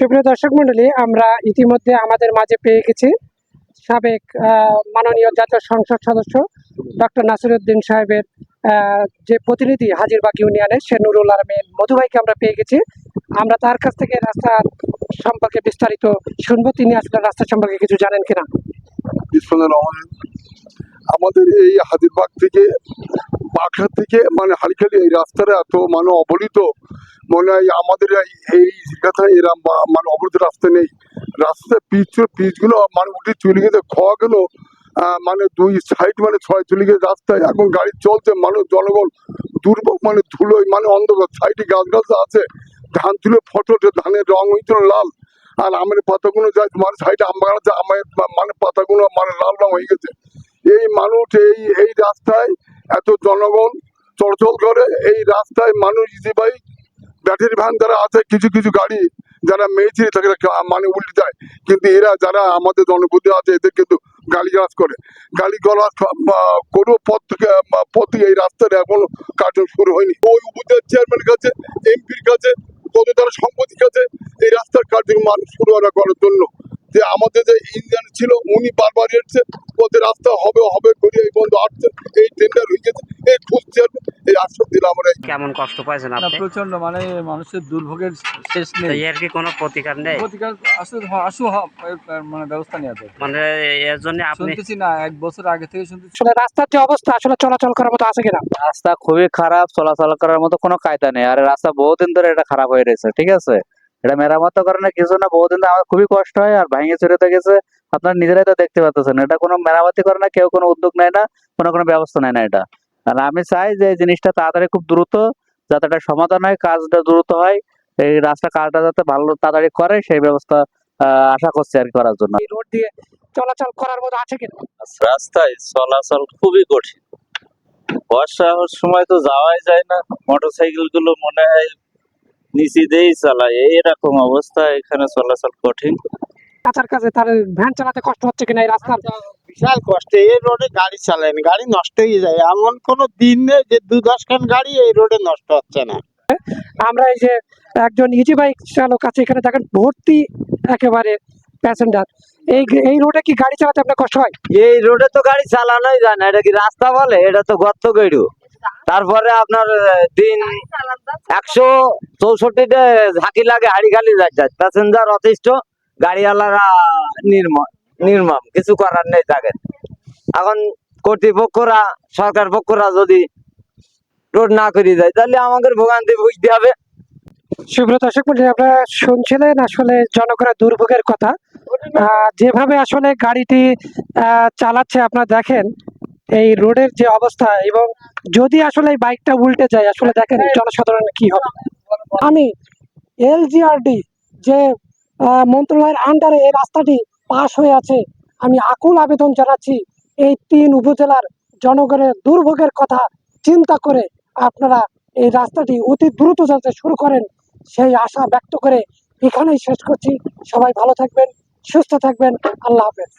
সুপ্রিয় দর্শক মন্ডলী আমরা ইতিমধ্যে আমাদের মাঝে পেয়ে গেছি সাবেক মাননীয় জাতীয় সংসদ সদস্য ডক্টর নাসিরুদ্দিন সাহেবের যে প্রতিনিধি হাজিরবাগ ইউনিয়নে, সে নুরুল আলমিন মধু ভাইকে আমরা পেয়ে গেছি। আমরা তার কাছ থেকে রাস্তার সম্পর্কে বিস্তারিত শুনব। তিনি আসলে রাস্তা সম্পর্কে কিছু জানেন কিনা? আমাদের এই হাজিরবাগ থেকে বাঘা থেকে মানে হালিখালি এই রাস্তাটা এত মানে অবলিত মনে হয় আমাদের এই- কথা এরা মানে অবলিত রাস্তা নেই। রাস্তা পিচ পিচগুলো মানে উঠে চলে গেছে খোয়াগুলো আহ, মানে দুই সাইড মানে ছয় চলে গেছে রাস্তায়। এখন গাড়ি চলছে মানুষ জনগণ দুর্ভোগ মানে ধুলোয় মানে অন্ধকার। সাইডে গাছ গাছ আছে ধান তুলে ফটো ধানের রং হয়েছিল লাল। আর আমের পাতাগুলো যায় মানে সাইডে আম বাগান আমের মানে পাতাগুলো মানে লাল রং হয়ে গেছে। এই মানুষ এই এই রাস্তায় এত জনগণ চলাচল করে, এই রাস্তায় মানুষ ইজি বাইক ব্যাটারি ভ্যান যারা আছে, কিছু কিছু গাড়ি যারা মেয়েছিরি থাকে কা- মানে উল্টে যায়। কিন্তু এরা যারা আমাদের জনবুদ্ধি আছে, এদের কিন্তু গালিগালাজ করে। গালি গালাজ কোনো পথ পথে এই রাস্তার এখনও কার্য শুরু হয়নি। ওই উপজেলার চেয়ারম্যানের কাছে এমপির কাছে, কত তারা সম্পত্তির কাছে এই রাস্তার কার্যক্রম মানুষ শুরু করা করার জন্য যে আমাদের যে ইঞ্জিনিয়ার ছিল উনি বারবার এসছে বলতে রাস্তা হবে হবে করে এই বন্ধ আসছে এই টেন্ডার হয়ে গেছে এই খুঁজছে এই আশ্বাস দিলাম আমরা কেমন কষ্ট পাইছেন আপনি? প্রচণ্ড মানে মানুষের দুর্ভোগের শেষ নেই। এর কি কোনো প্রতিকার নেই? প্রতিকার আসু আসু হ- এর- এর মানে ব্যবস্থা নেওয়া যায়। মানে এর জন্য আপনি শুনতেছি না এক বছর আগে থেকে শুনতেছি। আসলে রাস্তার যে অবস্থা আসলে চলাচল করার মতো আছে কিনা? রাস্তা খুবই খারাপ চলাচল করার মতো কোনো কায়দা নেই। আর রাস্তা বহুদিন ধরে এটা খারাপ হয়ে রয়েছে ঠিক আছে? এটা মেরামত করার না কিছু না বহুদিন আমার খুবই কষ্ট হয় আর ভাঙে ভেঙে চুরেতে গেছে। আপনারা নিজেরাই তো দেখতে পাচ্ছেন এটা কোনো মেরামতি করে না কেউ কোনো উদ্যোগ নেয় না কোনো কোনো ব্যবস্থা নেয় না এটা। আর আমি চাই যে এই জিনিসটা তাড়াতাড়ি খুব দ্রুত যাতে এটা সমাধান হয় কাজটা দ্রুত হয় এই রাস্তা কাজটা যাতে ভালো তাড়াতাড়ি করে সেই ব্যবস্থা আহ, আশা করছি আর কি করার জন্য। রোড দিয়ে চলাচল করার মতো আছে কিনা? রাস্তায় চলাচল খুবই কঠিন। বর্ষার সময় তো যাওয়াই যায় না। মোটরসাইকেলগুলো মনে হয় নিচে দিয়েই চালায়। এইরকম অবস্থা এখানে চলাচল কঠিন। কাছার কাছে তার ভ্যান চালাতে কষ্ট হচ্ছে কিনা? এই রাস্তার বিশাল কষ্টে। এই রোডে গাড়ি চালায় না। গাড়ি নষ্ট হয়ে যায়। এমন কোনো দিন নেই যে দু দশ খান গাড়ি এই রোডে নষ্ট হচ্ছে না। আমরা এই যে একজন ইজি বাইক চালক আছে এখানে দেখেন ভর্তি একেবারে প্যাসেঞ্জার। এই এই রোডে কি গাড়ি চালাতে আপনার কষ্ট হয়? এই রোডে তো গাড়ি চালানোই যায় না। এটা কি রাস্তা বলে? এটা তো গর্ত গইরু তারপরে আপনার দিন একশো চৌষট্টিতে ঝাঁকি লাগে, হাড়ি খালি যায় যায়। প্যাসেঞ্জার অতিষ্ঠ, গাড়িওয়ালারা নির্মম নির্মম, কিছু করার নেই তাকে এখন কর্তৃপক্ষরা, সরকার পক্ষরা যদি রোড না করে দেয়, তাহলে আমাদের ভোগান্তি বুঝতে হবে। সুব্রত দর্শক মন্ডলী, আপনারা শুনছিলেন আসলে জনগণের দুর্ভোগের কথা। যেভাবে আসলে গাড়িটি চালাচ্ছে, আপনারা দেখেন এই রোডের যে অবস্থা এবং যদি আসলে এই বাইকটা উল্টে যায়, আসলে দেখেন জনসাধারণের কি হবে। আমি এলজিআরডি যে মন্ত্রণালয়ের আন্ডারে এই রাস্তাটি পাশ হয়ে আছে, আমি আকুল আবেদন জানাচ্ছি, এই তিন উপজেলার জনগণের দুর্ভোগের কথা চিন্তা করে আপনারা এই রাস্তাটি অতি দ্রুত যাতে শুরু করেন, সেই আশা ব্যক্ত করে এখানেই শেষ করছি। সবাই ভালো থাকবেন, সুস্থ থাকবেন। আল্লাহ হাফেজ।